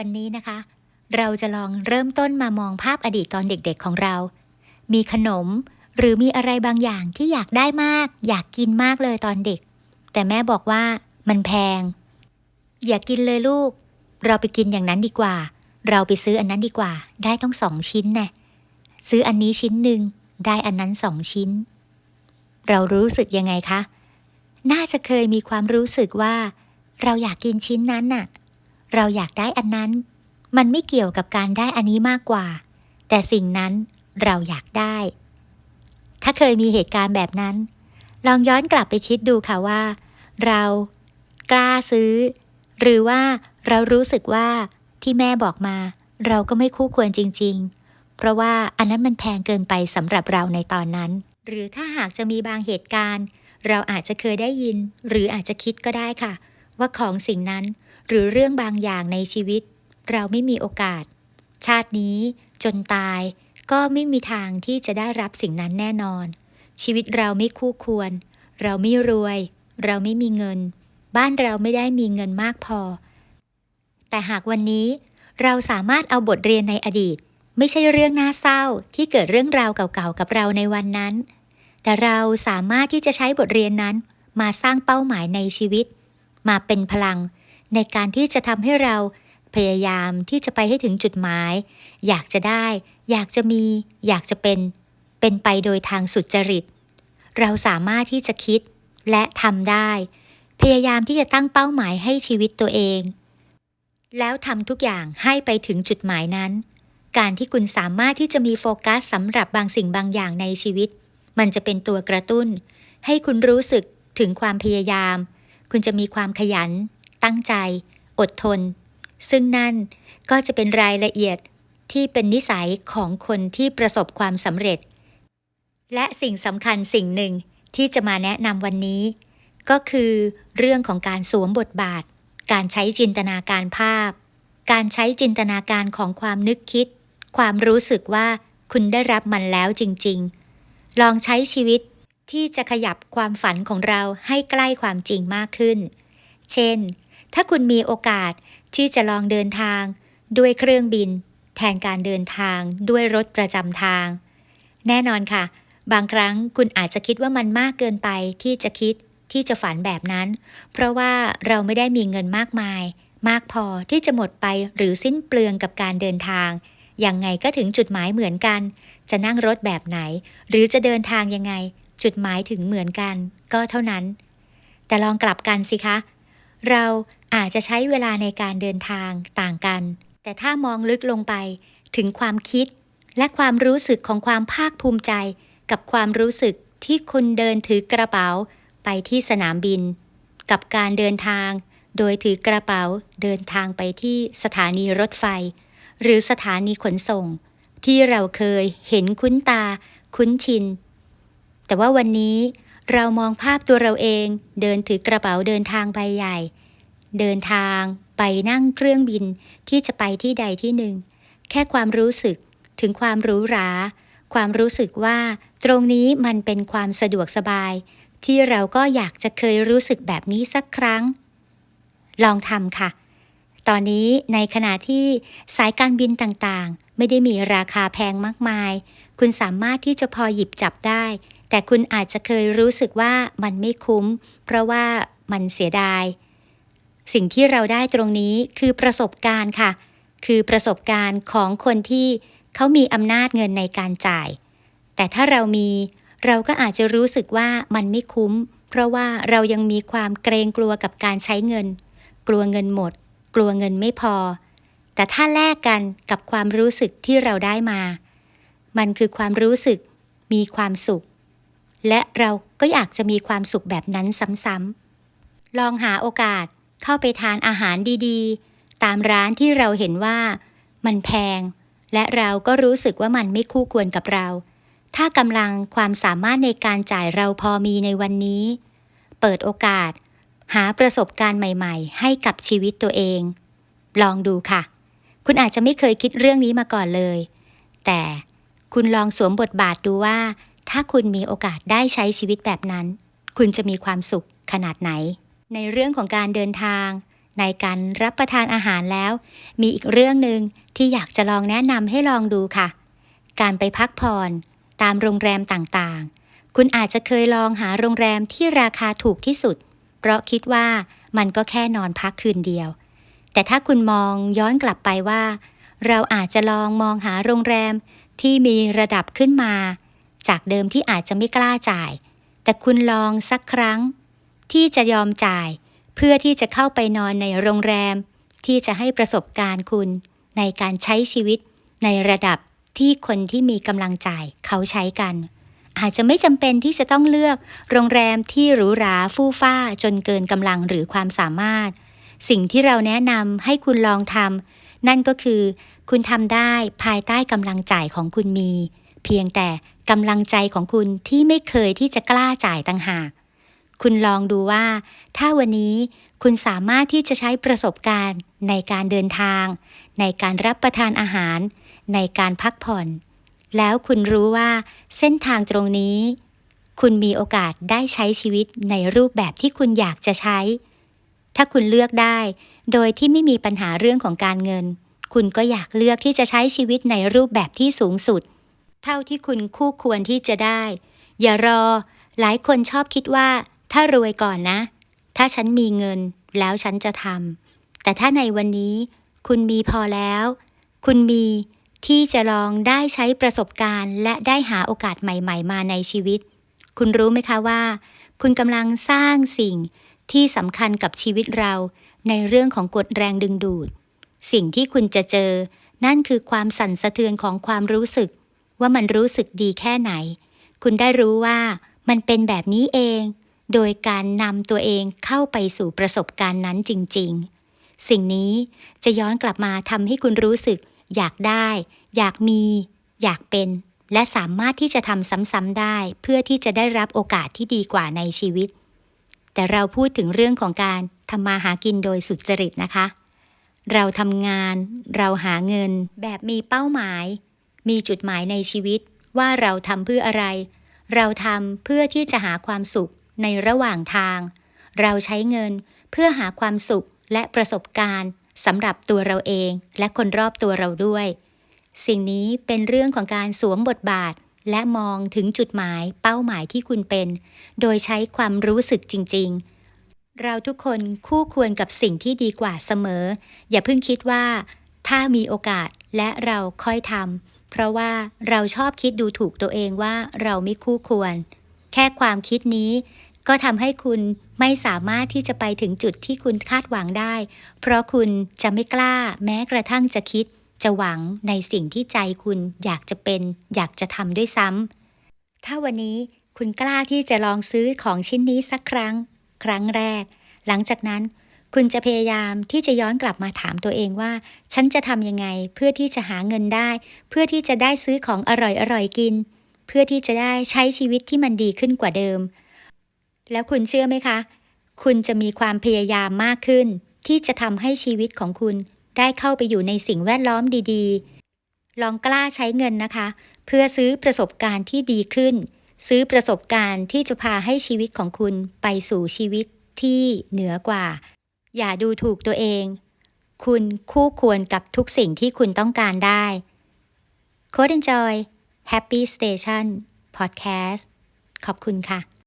วันนี้นะคะ เราจะลองเริ่มต้นมามองภาพอดีตตอนเด็กๆของเรา มีขนมหรือมีอะไรบางอย่างที่อยากได้มาก อยากกินมากเลยตอนเด็ก แต่แม่บอกว่ามันแพง อย่ากกินเลยลูก เราไปกินอย่างนั้นดีกว่า เราไปซื้ออันนั้นดีกว่า ได้ต้องสองชิ้นแน่ซื้ออันนี้ชิ้นหนึ่งได้อันนั้นสองชิ้น เรารู้สึกยังไงคะ น่าจะเคยมีความรู้สึกว่า เราอยากกินชิ้นนั้นน่ะ เราอยากได้อันนั้น มันไม่เกี่ยวกับการได้อันนี้มากกว่า แต่สิ่งนั้นเราอยากได้ ถ้าเคยมีเหตุการณ์แบบนั้น ลองย้อนกลับไปคิดดูค่ะว่า เรากล้าซื้อ หรือว่าเรารู้สึกว่าที่แม่บอกมา เราก็ไม่คู่ควรจริง ๆ เพราะว่าอันนั้นมันแพงเกินไปสำหรับเราในตอนนั้น หรือถ้าหากจะมีบางเหตุการณ์ เราอาจจะเคยได้ยิน หรืออาจจะคิดก็ได้ค่ะ ว่าของสิ่งนั้น หรือเรื่องบางอย่างในชีวิต เราไม่มีโอกาส ชาตินี้จนตายก็ไม่มีทางที่จะได้รับสิ่งนั้นแน่นอน ชีวิตเราไม่คู่ควร เราไม่รวย เราไม่มีเงิน บ้านเราไม่ได้มีเงินมากพอ แต่หากวันนี้เราสามารถเอาบทเรียนในอดีต ไม่ใช่เรื่องน่าเศร้าที่เกิดเรื่องราวเก่าๆกับเราในวันนั้น แต่เราสามารถที่จะใช้บทเรียนนั้น มาสร้างเป้าหมายในชีวิต มาเป็นพลัง ในการที่จะทำให้เราพยายามที่จะไปให้ถึงจุดหมาย อยากจะได้ อยากจะมี อยากจะเป็น เป็นไปโดยทางสุจริต เราสามารถที่จะคิดและทำได้ พยายามที่จะตั้งเป้าหมายให้ชีวิตตัวเอง แล้วทำทุกอย่างให้ไปถึงจุดหมายนั้น การที่คุณสามารถที่จะมีโฟกัสสำหรับบางสิ่งบางอย่างในชีวิต มันจะเป็นตัวกระตุ้น ให้คุณรู้สึกถึงความพยายาม คุณจะมีความขยัน ตั้งใจ อดทน ซึ่งนั่นก็จะเป็นรายละเอียดที่เป็นนิสัยของคนที่ประสบความสำเร็จ และสิ่งสำคัญสิ่งหนึ่งที่จะมาแนะนำวันนี้ ก็คือเรื่องของการสวมบทบาท การใช้จินตนาการภาพ การใช้จินตนาการของความนึกคิด ความรู้สึกว่าคุณได้รับมันแล้วจริง ๆ ลองใช้ชีวิตที่จะขยับความฝันของเราให้ใกล้ความจริงมากขึ้น เช่น ถ้าคุณมีโอกาสที่จะลองเดินทาง ด้วยเครื่องบิน แทนการเดินทางด้วยรถประจำทาง แน่นอนค่ะ บางครั้งคุณอาจจะคิดว่ามันมากเกินไปที่จะคิดที่จะฝันแบบนั้น เพราะว่าเราไม่ได้มีเงินมากมาย มากพอที่จะหมดไปหรือสิ้นเปลืองกับการเดินทางยังไงก็ถึงจุดหมายเหมือนกัน จะนั่งรถแบบไหน หรือจะเดินทางยังไง จุดหมายถึงเหมือนกัน ก็เท่านั้น แต่ลองกลับกันสิคะ เรา อาจจะใช้เวลาในการเดินทางต่างกัน แต่ถ้ามองลึกลงไปถึงความคิด และความรู้สึกของความภาคภูมิใจ กับความรู้สึกที่คุณเดินถือกระเป๋าไปที่สนามบิน กับการเดินทาง โดยถือกระเป๋าเดินทางไปที่สถานีรถไฟ หรือสถานีขนส่ง ที่เราเคยเห็นคุ้นตา คุ้นชิน แต่ว่าวันนี้เรามองภาพตัวเราเอง เดินถือกระเป๋าเดินทางใบใหญ่ เดินทาง ไปนั่งเครื่องบินที่จะไปที่ใดที่หนึ่ง แค่ความรู้สึกถึงความหรู้หรา ความรู้สึกว่า ตรงนี้มันเป็นความสะดวกสบาย ที่เราก็อยากจะเคยรู้สึกแบบนี้สักครั้ง ลองทำค่ะ ตอนนี้ในขณะที่สายการบินต่างๆ ไม่ได้มีราคาแพงมากมาย คุณสามารถที่จะพอหยิบจับได้ แต่คุณอาจจะเคยรู้สึกว่ามันไม่คุ้ม เพราะว่ามันเสียดาย สิ่งที่เราได้ตรงนี้คือประสบการณ์ค่ะ คือประสบการณ์ของคนที่เขามีอำนาจเงินในการจ่าย แต่ถ้าเรามีเราก็อาจจะรู้สึกว่ามันไม่คุ้ม เพราะว่าเรายังมีความเกรงกลัวกับการใช้เงิน กลัวเงินหมด กลัวเงินไม่พอ แต่ถ้าแลกกันกับความรู้สึกที่เราได้มา มันคือความรู้สึกมีความสุข และเราก็อยากจะมีความสุขแบบนั้นซ้ำๆลองหาโอกาส เข้าไปทานอาหารดีๆ ตามร้านที่เราเห็นว่ามันแพง และเราก็รู้สึกว่ามันไม่คู่ควรกับเรา ถ้ากำลังความสามารถในการจ่ายเราพอมีในวันนี้ เปิดโอกาส หาประสบการณ์ใหม่ ๆ ให้กับชีวิตตัวเอง ลองดูค่ะ คุณอาจจะไม่เคยคิดเรื่องนี้มาก่อนเลย แต่คุณลองสวมบทบาทดูว่า ถ้าคุณมีโอกาสได้ใช้ชีวิตแบบนั้น คุณจะมีความสุขขนาดไหน ในเรื่องของการเดินทาง ในการรับประทานอาหารแล้ว มีอีกเรื่องหนึ่งที่อยากจะลองแนะนำให้ลองดูค่ะ การไปพักผ่อนตามโรงแรมต่างๆ คุณอาจจะเคยลองหาโรงแรมที่ราคาถูกที่สุด เพราะคิดว่ามันก็แค่นอนพักคืนเดียว แต่ถ้าคุณมองย้อนกลับไปว่า เราอาจจะลองมองหาโรงแรมที่มีระดับขึ้นมา จากเดิมที่อาจจะไม่กล้าจ่าย แต่คุณลองสักครั้ง ที่จะยอมจ่าย เพื่อที่จะเข้าไปนอนในโรงแรม ที่จะให้ประสบการณ์คุณในการใช้ชีวิต ในระดับที่คนที่มีกำลังจ่ายเขาใช้กัน อาจจะไม่จำเป็นที่จะต้องเลือกโรงแรมที่หรูหราฟู่ฟ้าจนเกินกำลังหรือความสามารถ สิ่งที่เราแนะนำให้คุณลองทำนั่นก็คือ คุณทำได้ภายใต้กำลังจ่ายของคุณมี เพียงแต่กำลังใจของคุณที่ไม่เคยที่จะกล้าจ่ายต่างหาก คุณลองดูว่า ถ้าวันนี้คุณสามารถที่จะใช้ประสบการณ์ในการเดินทาง ในการรับประทานอาหาร ในการพักผ่อน แล้วคุณรู้ว่าเส้นทางตรงนี้ คุณมีโอกาสได้ใช้ชีวิตในรูปแบบที่คุณอยากจะใช้ ถ้าคุณเลือกได้ โดยที่ไม่มีปัญหาเรื่องของการเงิน คุณก็อยากเลือกที่จะใช้ชีวิตในรูปแบบที่สูงสุด เท่าที่คุณคู่ควรที่จะได้ อย่ารอ หลายคนชอบคิดว่า ถ้ารวยก่อนนะ ถ้าฉันมีเงินแล้วฉันจะทำแต่ถ้าในวันนี้คุณมีพอแล้ว คุณมีที่จะลองได้ใช้ประสบการณ์ และได้หาโอกาสใหม่ ๆ มาในชีวิต คุณรู้ไหมคะว่า คุณกำลังสร้างสิ่งที่สำคัญกับชีวิตเราในเรื่องของกฎแรงดึงดูด สิ่งที่คุณจะเจอ นั่นคือความสั่นสะเทือนของความรู้สึก ว่ามันรู้สึกดีแค่ไหน คุณได้รู้ว่ามันเป็นแบบนี้เอง โดยการนำตัวเองเข้าไปสู่ประสบการณ์นั้นจริง ๆ สิ่งนี้จะย้อนกลับมาทำให้คุณรู้สึก อยากได้ อยากมี อยากเป็น และสามารถที่จะทำซ้ำๆได้ เพื่อที่จะได้รับโอกาสที่ดีกว่าในชีวิต แต่เราพูดถึงเรื่องของการทำมาหากินโดยสุจริตนะคะ เราทำงาน เราหาเงิน แบบมีเป้าหมาย มีจุดหมายในชีวิตว่าเราทำเพื่ออะไร เราทำเพื่อที่จะหาความสุข ในระหว่างทาง เราใช้เงินเพื่อหาความสุขและประสบการณ์สำหรับตัวเราเองและคนรอบตัวเราด้วย สิ่งนี้เป็นเรื่องของการสวมบทบาทและมองถึงจุดหมายเป้าหมายที่คุณเป็น โดยใช้ความรู้สึกจริง ๆ เราทุกคนคู่ควรกับสิ่งที่ดีกว่าเสมอ อย่าเพิ่งคิดว่า ถ้ามีโอกาสและเราค่อยทำเพราะว่าเราชอบคิดดูถูกตัวเองว่าเราไม่คู่ควร แค่ความคิดนี้ ก็ทำให้คุณไม่สามารถที่จะไปถึงจุดที่คุณคาดหวังได้ เพราะคุณจะไม่กล้าแม้กระทั่งจะคิด จะหวังในสิ่งที่ใจคุณอยากจะเป็น อยากจะทำด้วยซ้ำถ้าวันนี้คุณกล้าที่จะลองซื้อของชิ้นนี้สักครั้ง ครั้งแรก หลังจากนั้นคุณจะพยายามที่จะย้อนกลับมาถามตัวเองว่า ฉันจะทำยังไงเพื่อที่จะหาเงินได้ เพื่อที่จะได้ซื้อของอร่อยๆกิน เพื่อที่จะได้ใช้ชีวิตที่มันดีขึ้นกว่าเดิม แล้วคุณเชื่อไหมคะ คุณจะมีความพยายามมากขึ้น ที่จะทำให้ชีวิตของคุณ ได้เข้าไปอยู่ในสิ่งแวดล้อมดีๆ ลองกล้าใช้เงินนะคะ เพื่อซื้อประสบการณ์ที่ดีขึ้น ซื้อประสบการณ์ที่จะพาให้ชีวิตของคุณไปสู่ชีวิตที่เหนือกว่า อย่าดูถูกตัวเอง คุณคู่ควรกับทุกสิ่งที่คุณต้องการได้ Code Enjoy Happy Station Podcast ขอบคุณค่ะ